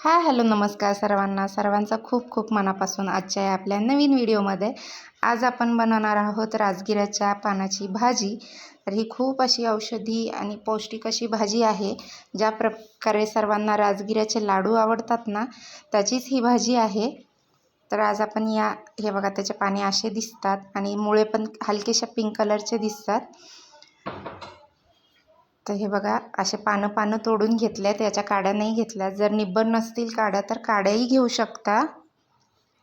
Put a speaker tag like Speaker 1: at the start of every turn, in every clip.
Speaker 1: Hi hello नमस्कार सर्वांना. सर्वांचा खूप खूप मनापासून आजच्या या आपल्या नवीन व्हिडिओमध्ये. आज आपण बनवणार आहोत राजगिराच्या पानाची भाजी. तर ही खूप अशी औषधी आणि पौष्टिक अशी भाजी आहे ज्या प्रकारे सर्वांना राजगिराचे लाडू आवडतात ना त्याचीच ही भाजी आहे. तर आज आपण या हे बघा त्याचे पाने असे दिसतात आणि मुळे पण हलकेशा पिंक कलरचे दिसतात. तर हे बघा असे पानं पानं तोडून घेतले आहेत याच्या काड्या नाही घेतल्या जर निब्बर नसतील काड्या तर काड्याही घेऊ शकता.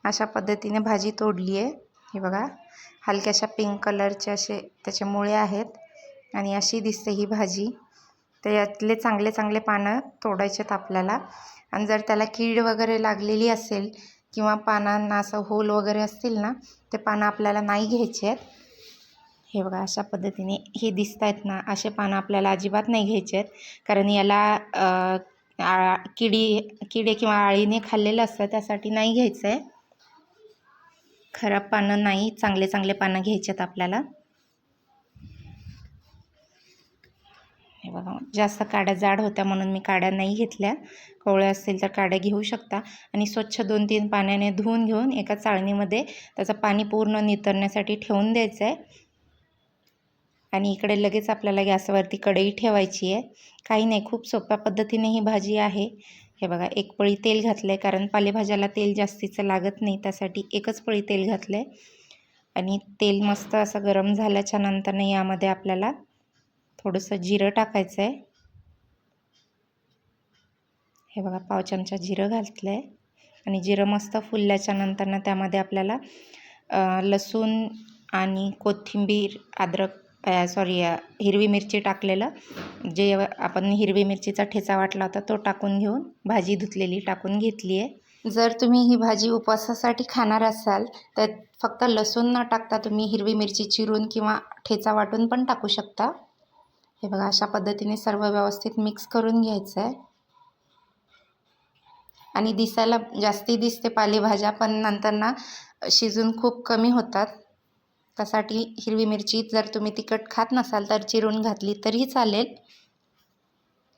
Speaker 1: अशा पद्धतीने भाजी तोडली आहे हे बघा हलक्याशा पिंक कलरचे असे त्याचे मुळे आहेत आणि अशी दिसते ही भाजी. तर यातले चांगले चांगले पानं तोडायचे आहेत आपल्याला. आणि जर त्याला कीड वगैरे लागलेली असेल किंवा पानांना असं होल वगैरे असतील ना ते पानं आपल्याला नाही घ्यायचे आहेत हे बघा अशा पद्धतीने हे दिसत आहेत ना असे पानं आपल्याला अजिबात नाही घ्यायचे आहेत. कारण याला आ किडी किडे किंवा आळीने खाल्लेलं असतं त्यासाठी नाही घ्यायचं आहे खराब पानं नाही चांगले चांगले पानं घ्यायचे आहेत आपल्याला. हे बघा जास्त काड्या जाड होत्या म्हणून मी काड्या नाही घेतल्या. कोवळ्या असतील तर काड्या घेऊ शकता. आणि स्वच्छ दोन तीन पाण्याने धुवून घेऊन एका चाळणीमध्ये त्याचं पाणी पूर्ण नितरण्यासाठी ठेवून द्यायचं आहे आणि इकडे लगेच आपल्याला गॅसवरती कढई ठेवायची आहे. काही नाही खूप सोप्या पद्धतीने ही भाजी आहे. हे बघा एक पळी तेल घातलं आहे कारण पालेभाज्याला तेल जास्तीचं लागत नाही त्यासाठी एकच पळी तेल घातलं आहे आणि तेल मस्त असं गरम झाल्याच्या नंतरनं यामध्ये आपल्याला थोडंसं जिरं टाकायचं आहे हे बघा पाव चमचा जिरं घातलं आहे आणि जिरं मस्त फुलल्याच्या नंतरनं त्यामध्ये आपल्याला लसूण आणि कोथिंबीर अद्रक सॉरी हिरवी मिरची टाकलेलं. जे आपण हिरवी मिरचीचा ठेचा वाटला होता तो टाकून घेऊन भाजी धुतलेली टाकून घेतली आहे जर तुम्ही ही भाजी उपवासासाठी खाणार असाल तर फक्त लसूण न टाकता तुम्ही हिरवी मिरची चिरून किंवा ठेचा वाटून पण टाकू शकता. हे बघा अशा पद्धतीने सर्व व्यवस्थित मिक्स करून घ्यायचं आहे आणि दिसायला जास्ती दिसते पालेभाज्या पण नंतर ना शिजून खूप कमी होतात. त्यासाठी हिरवी मिरची जर तुम्ही तिखट खात नसाल तर चिरून घातली तरीही चालेल.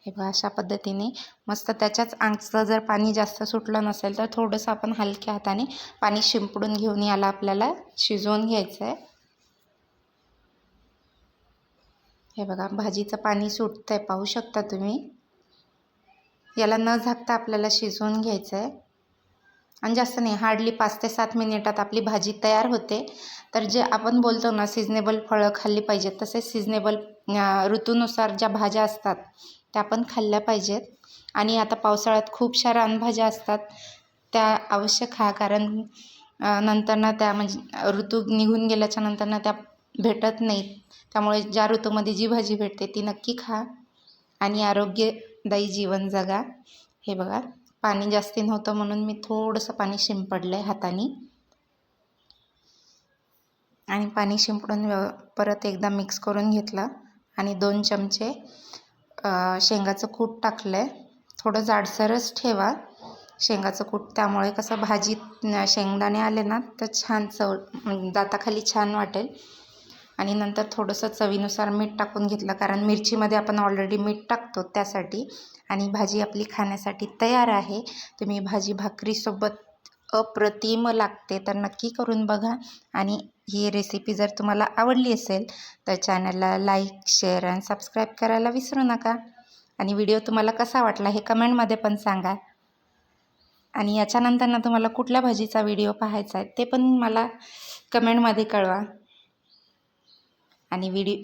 Speaker 1: हे बघा अशा पद्धतीने मस्त त्याच्याच आंगचं जर पाणी जास्त सुटलं नसेल तर थोडंसं आपण हलक्या हाताने पाणी शिंपडून घेऊन याला आपल्याला शिजवून घ्यायचं आहे हे बघा भाजीचं पाणी सुटतं आहे पाहू शकता तुम्ही. याला न झाकता आपल्याला शिजवून घ्यायचं आहे आणि जास्त नाही हार्डली पाच ते सात मिनिटात आपली भाजी तयार होते. तर जे आपण बोलतो ना सिजनेबल फळं खाल्ली पाहिजेत तसेच सिजनेबल ऋतूनुसार ज्या भाज्या असतात त्या पण खाल्ल्या पाहिजेत. आणि आता पावसाळ्यात खूपशा रानभाज्या असतात त्या अवश्य खा. कारण नंतरनं त्या म्हणजे ऋतू निघून गेल्याच्या नंतरनं त्या भेटत नाहीत. त्यामुळे ज्या ऋतूमध्ये जी भाजी भेटते ती नक्की खा. आणि आरोग्यदायी जीवन जगा. हे बघा. पाणी जास्ती नव्हतं म्हणून मी थोडंसं पाणी शिंपडलं आहे हाताने. आणि पाणी शिंपडून व्यव परत एकदा मिक्स करून घेतलं आणि दोन चमचे शेंगाचं कूट टाकलं आहे थोडं जाडसरच ठेवा शेंगाचं कूट. त्यामुळे कसं भाजीत शेंगदाणे आले ना तर छान चव दाताखाली छान वाटेल. आणि नंतर थोडंसं चवीनुसार मीठ टाकून घेतलं कारण मिरचीमध्ये आपण ऑलरेडी मीठ टाकतो त्यासाठी. आणि भाजी आपली खाण्यासाठी तयार आहे. तुम्ही भाजी भाकरीसोबत अप्रतिम लागते तर नक्की करून बघा. आणि ही रेसिपी जर तुम्हाला आवडली असेल तर चॅनलला लाईक शेअर आणि सबस्क्राईब करायला विसरू नका. आणि व्हिडिओ तुम्हाला कसा वाटला हे कमेंटमध्ये पण सांगा. आणि याच्यानंतर ना तुम्हाला कुठल्या भाजीचा व्हिडिओ पाहायचा आहे ते पण मला कमेंटमध्ये कळवा. आणि व्हिडिओ